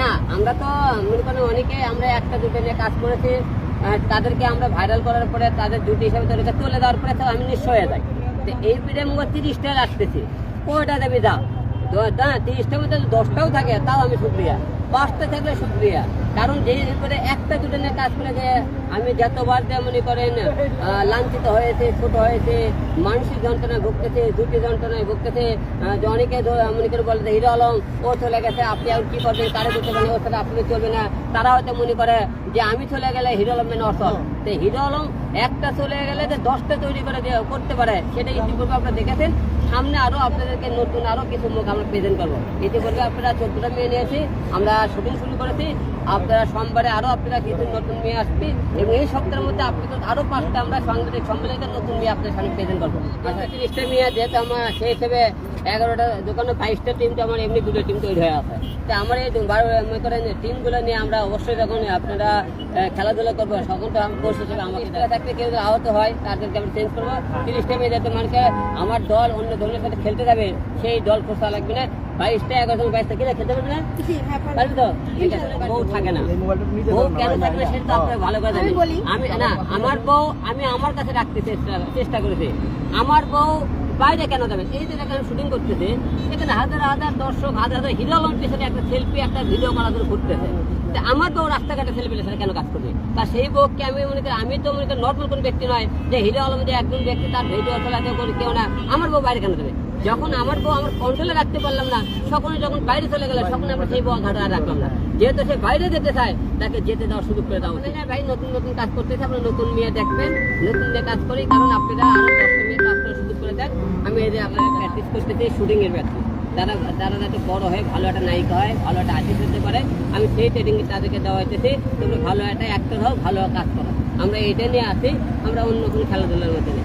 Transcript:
না, আমরা তো, মনে করেন অনেকে আমরা একটা দুটো নিয়ে কাজ করেছি তাদেরকে আমরা ভাইরাল করার পরে তাদের জুটি হিসাবে তাদেরকে তুলে দেওয়ার পরে আমি নিঃস্ব হয়ে যাই। তো এই পিঠে মুখ তিরিশটা রাখতেছি কয়টা দেবে দাও? তিরিশটার মধ্যে দশটাও থাকে, তাও আমি শুক্রিয়া। পাঁচটা থাকলে শুক্রিয়া। কারণ যে একটা দুটো নিয়ে কাজ করে যে আমি যতবার যে মনে করেন লাঞ্ছিত হয়েছে, ছোট হয়েছে, মানসিক যন্ত্রণায় ভুগতেছে, দুটি যন্ত্রণায় ভুগতেছে অনেকে মনে করে বলে হিরো আলম, ও চলে গেছে, আপনি আর কি করবেন? তারা করতে পারেন ওর সাথে আপনি চলবে না। তারা হয়তো মনে করে যে, আমি চলে গেলে হিরো আলম মেনে অসল তো হিরো আলম একটা চলে গেলে যে দশটা তৈরি করে করতে পারে সেটা ইতিপূর্বে আপনারা দেখেছেন। সামনে আরও আপনাদেরকে নতুন আরও কিছু মুখ আমরা প্রেজেন্ট করব। ইতিপূর্বে আপনারা চোদ্দটা মেয়ে নিয়েছি আমরা শুটিং শুরু করেছি। আপনারা সোমবারে আরও আপনারা কিছু নতুন মেয়ে আসবে এবং এই সপ্তাহের মধ্যে আপনাদের আরও পাঁচটা আমরা সাংবাদিক সম্মেলনের নতুন মেয়ে আপনাদের সামনে প্রেজেন্ট করব। আচ্ছা তিরিশটা মেয়ে যেহেতু আমার, সেই হিসেবে এগারোটা দোকানে বাইশটা টিম তো আমার এমনি দুটো টিম তৈরি হয়ে আছে। তো আমার এই মনে করেন টিমগুলো নিয়ে আমরা অবশ্যই যখন আপনারা খেলাধুলা করব, তখন তো আমি কোচ হিসেবে আমাকে থাকলে কেউ আহত হয়, তাদেরকে আমি চেঞ্জ করব। তিরিশটা মেয়ে যাতে মানুষকে আমার দল অন্য দলের সাথে খেলতে যাবে, সেই দল খোঁজা লাগবে না। বাইশটা এগারোটা বাইশটা কিনা খেলতে পারবে না? পারবে। তো? ঠিক আছে বউ থাকে না। বউ কেন থাকবে সেটা তো আপনারা ভালো করে জানেন। আমি না আমার বউ আমি আমার কাছে রাখতে চেষ্টা চেষ্টা করেছি। আমার বউ বাইরে কেন যাবে? এই যে এখানে শুটিং করতেছে এখানে হাজার হাজার দর্শক হাজার হাজার হিরো আলম পিছনে একটা সেলফি একটা ভিডিও করার জন্য ঘুরতেছে। আমার বউ রাস্তাঘাটে সেলফি সেটা কেন কাজ করবে? তা সেই বউকে আমি মনে করি আমি তো মনে করি নর্মাল কোনো ব্যক্তি নয় যে হিরো আলম যে একজন ব্যক্তি তার ভিডিও চালাতে করে কেউ না। আমার বউ বাইরে কেন যাবে? যখন আমার বউ আমার কন্ট্রোলে রাখতে পারলাম না সকলে যখন বাইরে চলে গেল তখন আমরা সেই বউ ঘাটা রাখলাম না। যেহেতু সে বাইরে যেতে চায় তাকে যেতে দেওয়ার সুযোগ করে দাও না ভাই নতুন নতুন কাজ করতেছে আপনারা নতুন মেয়ে দেখবেন। নতুন মেয়ে কাজ করি কারণ আপনারা আরও দশটা মেয়ে কাজ করার সুযোগ করে দেন। আমি এই যে আপনারা প্র্যাকটিস করতেছি শুটিং এর প্র্যাকটিস যারা যারা যাতে বড় হয় ভালো একটা নায়িকা হয় ভালো একটা আর্টিস্ট হতে পারে আমি সেই ট্রেনিং তাদেরকে দেওয়া হইতেছি তুমি ভালো একটা অ্যাক্টর হও ভালো কাজ করো। আমরা এটা নিয়ে আসি আমরা অন্য কোনো খেলাধুলার মধ্যে নেই।